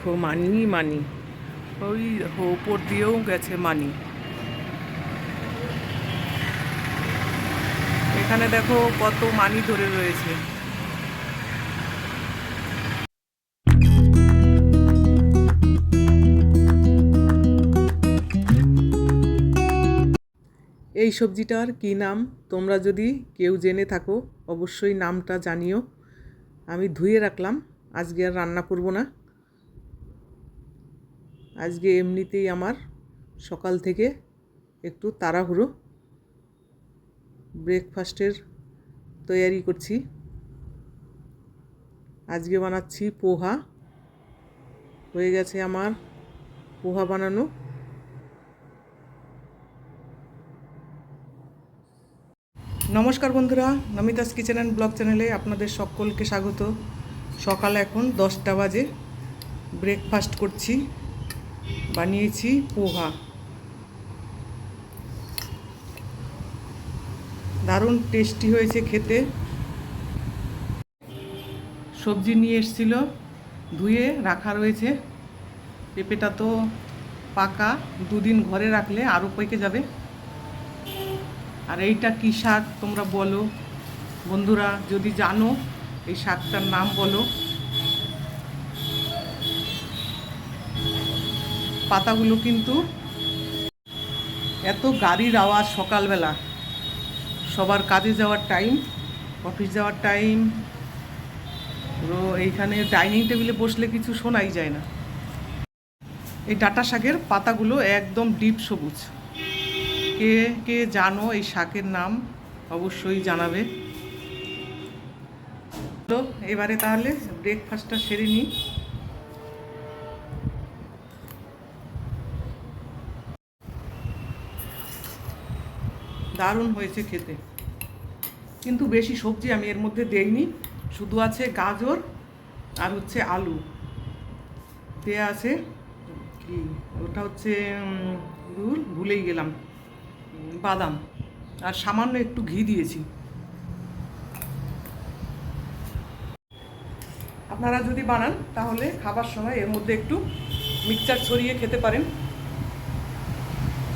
দেখো, মানি মানি। ওই ওপর দিয়েও গেছে মানি। এখানে দেখো কত মানি ধরে রয়েছে। এই সবজিটার কী নাম? তোমরা যদি কেউ জেনে থাকো, অবশ্যই নামটা জানিও। আমি ধুয়ে রাখলাম, আজকে আর রান্না করব না। আজকে এমনিতেই আমার সকাল থেকে একটু তাড়াহুড়ো ব্রেকফাস্টের তৈয়ারি করছি। আজকে বানাচ্ছি পোহা। হয়ে গেছে আমার পোহা বানানো। নমস্কার বন্ধুরা, নমিতাস কিচেন অ্যান্ড ব্লগ চ্যানেলে আপনাদের সকলকে স্বাগত। সকাল এখন দশটা বাজে। ব্রেকফাস্ট করছি। বানিয়েছি পোহা। দারুণ টেস্টি হয়েছে খেতে। সবজি নিয়ে এসছিল, ধুয়ে রাখা রয়েছে। পেঁপেটা তো পাকা, দুদিন ঘরে রাখলে আরও পেকে যাবে। আর এইটা কী শাক তোমরা বলো? বন্ধুরা, যদি জানো, এই শাকটার নাম বলো। পাতাগুলো কিন্তু এত গাড়ির আওয়াজ সকালবেলা। সবার কাজে যাওয়ার টাইম অফিস যাওয়ার টাইম পুরো এইখানে ডাইনিং টেবিলে বসলে কিছু শোনাই যায় না। এই ডাটা শাকের পাতাগুলো একদম ডিপ সবুজ। কে কে জানো এই শাকের নাম? অবশ্যই জানাবে। তো এবারে তাহলে ব্রেকফাস্টটা সেরে নিই। দারুণ হয়েছে খেতে। কিন্তু বেশি সবজি আমি এর মধ্যে দেইনি। শুধু আছে গাজর আর হচ্ছে আলু। দেয়া আছে কি? ওটা হচ্ছে ভুলেই গেলাম। বাদাম। আর সামান্য একটু ঘি দিয়েছি। আপনারা যদি বানান, তাহলে খাবার সময় এর মধ্যে একটু মিক্সচার ছড়িয়ে খেতে পারেন।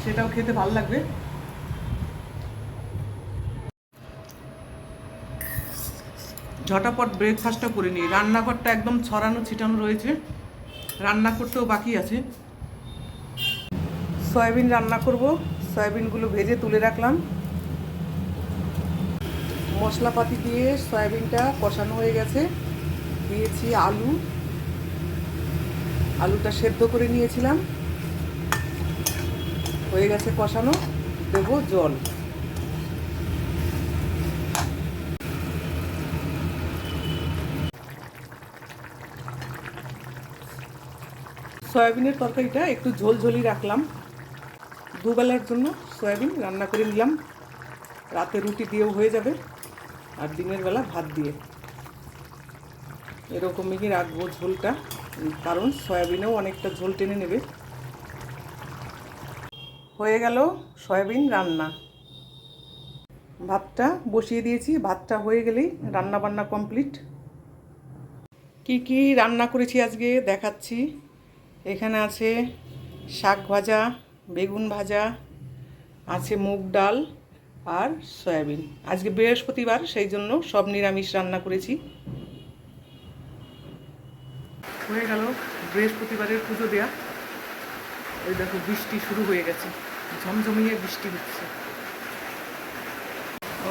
সেটাও খেতে ভালো লাগবে। ঝটাপট ব্রেকফাস্টটা করে নিই। রান্নাঘরটা একদম ছড়ানো, ছিটানো রয়েছে। রান্না করতেও বাকি আছে। সয়াবিন রান্না করব। সয়াবিনগুলো ভেজে তুলে রাখলাম। মশলাপাতি দিয়ে সয়াবিনটা কষানো হয়ে গেছে। দিয়েছি আলু। আলুটা সেদ্ধ করে নিয়েছিলাম। হয়ে গেছে কষানো। দেবো জল। সয়াবিনের তরকারিটা একটু ঝোলঝোলি রাখলাম। দুবেলার জন্য সয়াবিন রান্না করে নিলাম। রাতে রুটি দিয়েও হয়ে যাবে আর দিনের বেলা ভাত দিয়ে। এরকমই রাখব ঝোলটা, কারণ সয়াবিনেও অনেকটা ঝোল টেনে নেবে। হয়ে গেল সয়াবিন রান্না। ভাতটা বসিয়ে দিয়েছি, ভাতটা হয়ে গেলেই রান্না বান্না কমপ্লিট। কি কি রান্না করেছি আজকে দেখাচ্ছি। এখানে আছে শাক ভাজা, বেগুন ভাজা, আছে মুগ ডাল আর সয়াবিন। আজকে বৃহস্পতিবার, সেই জন্য সব নিরামিষ রান্না করেছি। হয়ে গেল বৃহস্পতিবারের পুজো দেয়া। ওই দেখো, বৃষ্টি শুরু হয়ে গেছে। ঝমঝমিয়ে বৃষ্টি হচ্ছে।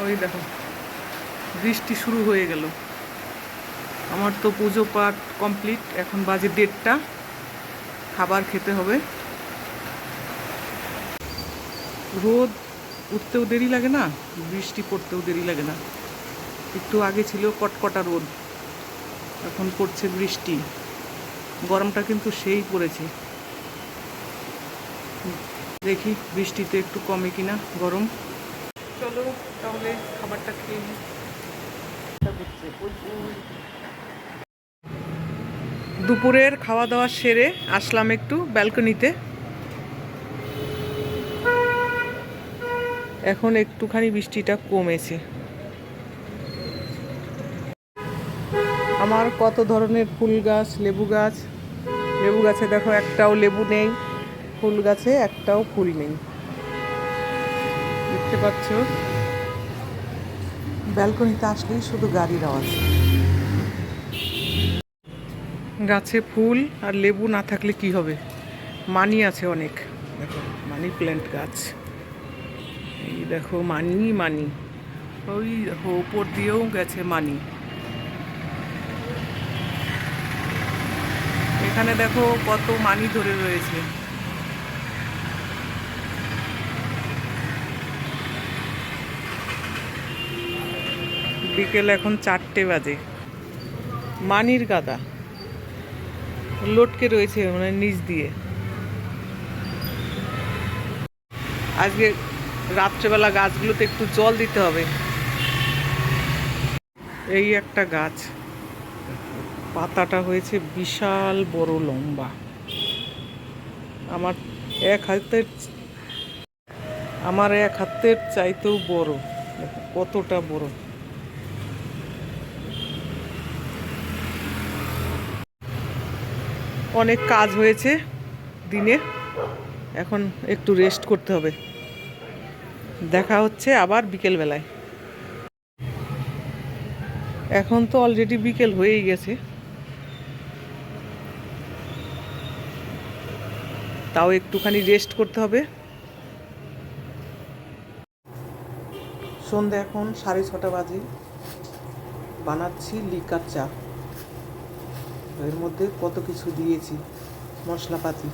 ওই দেখো, বৃষ্টি শুরু হয়ে গেল। আমার তো পুজো পাঠ কমপ্লিট, এখন বাজে দেড়টা। খাবার খেতে হবে। রোদ উঠতেও দেরি লাগে না, বৃষ্টি পড়তেও দেরি লাগে না। একটু আগে ছিল কটকটা রোদ, এখন পড়ছে বৃষ্টি। গরমটা কিন্তু সেই পড়েছে। দেখি বৃষ্টিতে একটু কমে কিনা গরম। চলো তাহলে খাবারটা খেয়ে নিই দুপুরের খাওয়া দাওয়া সেরে আসলাম একটু ব্যালকনিতে। এখন একটুখানি বৃষ্টিটা কমেছে। আমার কত ধরনের ফুল গাছ, লেবু গাছ? লেবু গাছে দেখো একটাও লেবু নেই, ফুল গাছে একটাও ফুল নেই। দেখতে পাচ্ছ? ব্যালকনিতে আসলেই শুধু গাড়ির আওয়াজ। গাছে ফুল আর লেবু না থাকলে কি হবে? মানি আছে অনেক। দেখো, মানি প্ল্যান্ট গাছ। এই দেখো, মানি মানি। ওই দেখো উপর দিয়েও গেছে মানি। এখানে দেখো কত মানি ধরে রয়েছে। বিকেল এখন চারটে বাজে। মানির গাদা। লটকে রয়েছে মানে নিচ দিয়ে। আজকে রাত্রেবেলা গাছগুলোতে একটু জল দিতে হবে। এই একটা গাছ। পাতাটা হয়েছে বিশাল বড় লম্বা। আমার এক হাতের আমার এক হাতের চাইতেও বড়। কতটা বড়। অনেক কাজ হয়েছে দিনে। এখন একটু রেস্ট করতে হবে। দেখা হচ্ছে আবার বিকেল বেলায় এখন তো অলরেডি বিকেল হয়েই গেছে। তাও একটুখানি রেস্ট করতে হবে। সন্ধ্যা এখন সাড়ে ছটা বাজে। বানাচ্ছি লিকার চা। এর মধ্যে কত কিছু দিয়েছি? মশলাপাতি।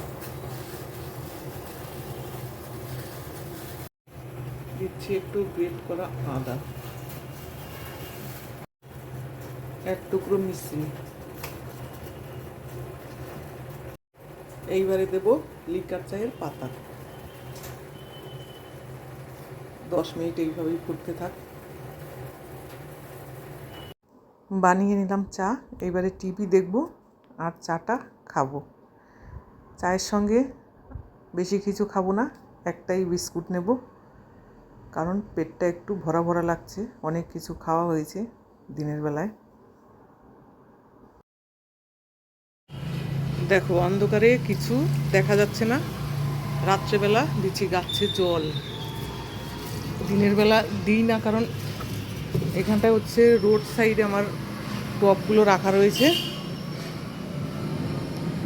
দিচ্ছি একটু গ্রেট করা আদা। এক টুকরো মিশ্রি। এইবারে দেব লিকার চায়ের পাতা। দশ মিনিট এইভাবেই ফুটতে থাক। বানিয়ে নিলাম চা। এবারে টিভি দেখব আর চাটা খাব। চায়ের সঙ্গে বেশি কিছু খাব না, একটাই বিস্কুট নেব। কারণ পেটটা একটু ভরা ভরা লাগছে, অনেক কিছু খাওয়া হয়েছে দিনের বেলায়। দেখো, অন্ধকারে কিছু দেখা যাচ্ছে না। রাত্রেবেলা দিচ্ছি গাছে জল। দিনের বেলা দিই না কারণ এখানটায় হচ্ছে রোড সাইডে আমার টপগুলো রাখা রয়েছে।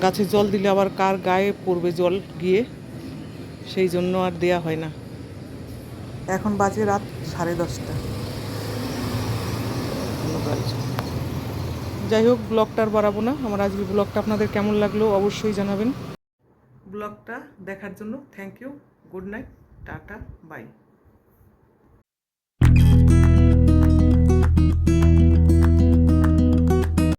গাছে জল দিলে আবার কার গায়ে পড়বে জল গিয়ে, সেই জন্য আর দেয়া হয় না। এখন বাজে রাত সাড়ে দশটা। যাই হোক, ব্লগটা আর বাড়াবো না। আমার আজকে ব্লগটা আপনাদের কেমন লাগল অবশ্যই জানাবেন। ব্লগটা দেখার জন্য thank you good night tata bye